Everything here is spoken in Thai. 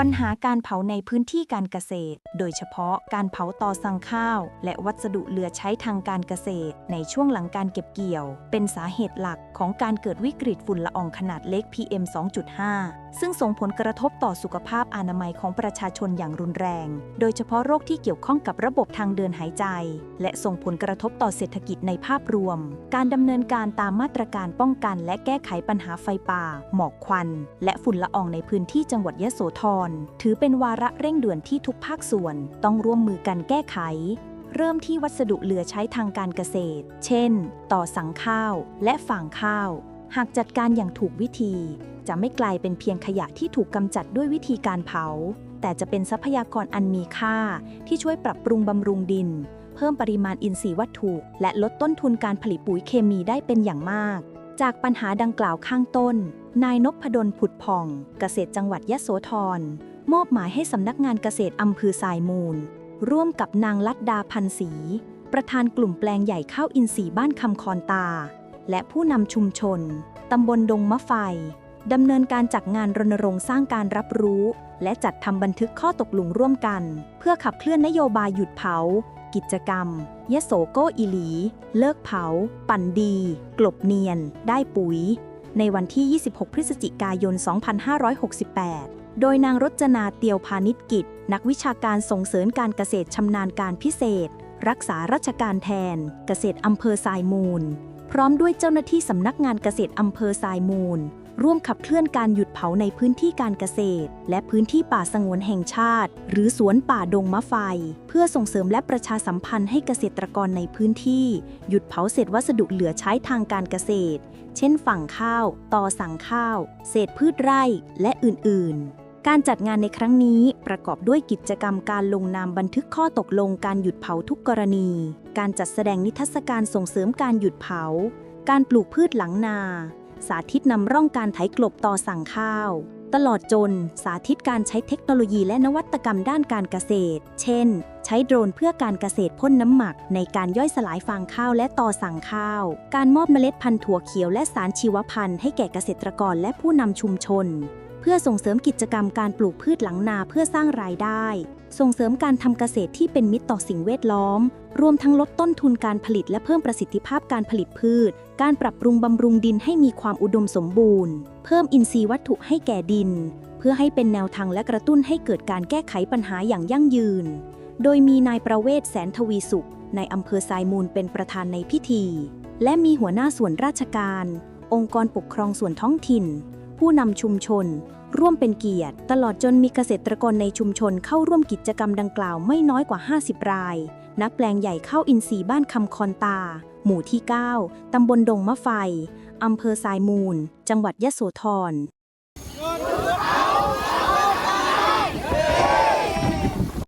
ปัญหาการเผาในพื้นที่การเกษตร โดยเฉพาะการเผาตอสั่งข้าว และวัสดุเหลือใช้ทางการเกษตร ในช่วงหลังการเก็บเกี่ยว เป็นสาเหตุหลักของการเกิดวิกฤตฝุ่นละอองขนาดเล็ก PM 2.5 ซึ่งส่งผลกระทบต่อสุขภาพอนามัยของประชาชนอย่างรุนแรง โดยเฉพาะโรคที่เกี่ยวข้องกับระบบทางเดินหายใจ และส่งผลกระทบต่อเศรษฐกิจในภาพรวม การดำเนินการตามมาตรการป้องกันและแก้ไขปัญหาไฟป่า หมอกควัน และฝุ่นละอองในพื้นที่จังหวัดยะโสธร ถือเป็นวาระเร่งด่วนที่ทุกภาคส่วน ต้องร่วมมือกันแก้ไขเริ่มที่วัสดุเหลือใช้ทางการเกษตร เช่น ต่อสังข้าว และฝางข้าว หากจัดการอย่างถูกวิธี จะไม่กลายเป็นเพียงขยะที่ถูกกำจัดด้วยวิธีการเผา แต่จะเป็นทรัพยากรอันมีค่า ที่ช่วยปรับปรุงบำรุงดิน เพิ่มปริมาณอินทรีย์วัตถุ และลดต้นทุนการผลิตปุ๋ยเคมีได้เป็นอย่างมาก จากปัญหาดังกล่าวข้างต้น นายนพดลผุดผ่อง เกษตรจังหวัดยะโสธรมอบหมายให้สำนักงานเกษตรอำเภอสายมูล ร่วมกับนางลัดดาพันศรีประธานกลุ่มแปลงใหญ่ข้าวอินทรีย์บ้านคำคอนตา และผู้นำชุมชน ตำบลดงมะไฟ ดำเนินการจัดงานรณรงค์สร้างการรับรู้ และจัดทำบันทึกข้อตกลงร่วมกัน เพื่อขับเคลื่อนนโยบายหยุดเผา กิจกรรม ยโสโกอีหลี เลิกเผา ปั่นดี กลบเนียน ได้ปุ๋ย ในวันที่ 26 พฤศจิกายน 2568 โดยนางรจนาเตียวพาณิชกิจ นักวิชาการส่งเสริมการเกษตรชำนาญการพิเศษ รักษาราชการแทน เกษตรอำเภอทรายมูลพร้อมด้วยเจ้าหน้าที่สำนักงานเกษตรอำเภอทรายมูล ร่วมขับเคลื่อนการหยุดเผาในพื้นที่การเกษตร และพื้นที่ป่าสงวนแห่งชาติ หรือสวนป่าดงมะไฟ เพื่อส่งเสริมและประชาสัมพันธ์ให้เกษตรกรในพื้นที่ หยุดเผาเศษวัสดุเหลือใช้ทางการเกษตร เช่นฝั่งข้าว ตอสั่งข้าว เศษพืชไร่ และอื่น ๆ การจัดงานในครั้งนี้ประกอบด้วยกิจกรรมการลงนามบันทึกข้อตกลงการหยุดเผาทุกกรณี การจัดแสดงนิทรรศการส่งเสริมการหยุดเผา การปลูกพืชหลังนา สาธิตนำร่องการไถกลบต่อสั่งข้าว ตลอดจนสาธิตการใช้เทคโนโลยีและนวัตกรรมด้านการเกษตร เช่น ใช้โดรนเพื่อการเกษตรพ่นน้ำหมัก ในการย่อยสลายฟางข้าวและต่อสั่งข้าว การมอบเมล็ดพันธุ์ถั่วเขียวและสารชีวพันธุ์ให้แก่เกษตรกรและผู้นำชุมชน พื่อส่งเสริมกิจกรรมการปลูกพืชหลังนาเพื่อสร้างรายได้ ส่งเสริมการทำเกษตรที่เป็นมิตรต่อสิ่งแวดล้อม รวมทั้งลดต้นทุนการผลิตและเพิ่มประสิทธิภาพการผลิตพืช การปรับปรุงบำรุงดินให้มีความอุดมสมบูรณ์ เพิ่มอินทรีย์วัตถุให้แก่ดิน เพื่อให้เป็นแนวทางและกระตุ้นให้เกิดการแก้ไขปัญหาอย่างยั่งยืน โดยมีนายประเวศแสนทวีสุขในอำเภอทรายมูลเป็นประธานในพิธี และมีหัวหน้าส่วนราชการ องค์กรปกครองส่วนท้องถิ่น ผู้นำชุมชน ร่วมเป็นเกียรติ ตลอดจนมีเกษตรกรในชุมชนเข้าร่วมกิจกรรมดังกล่าวไม่น้อยกว่า 50 ราย นักแปลงใหญ่เข้าอินทรีย์บ้านคำคอนตา หมู่ที่ 9 ตำบลดงมะไฟ อำเภอทรายมูล จังหวัดยะโสธร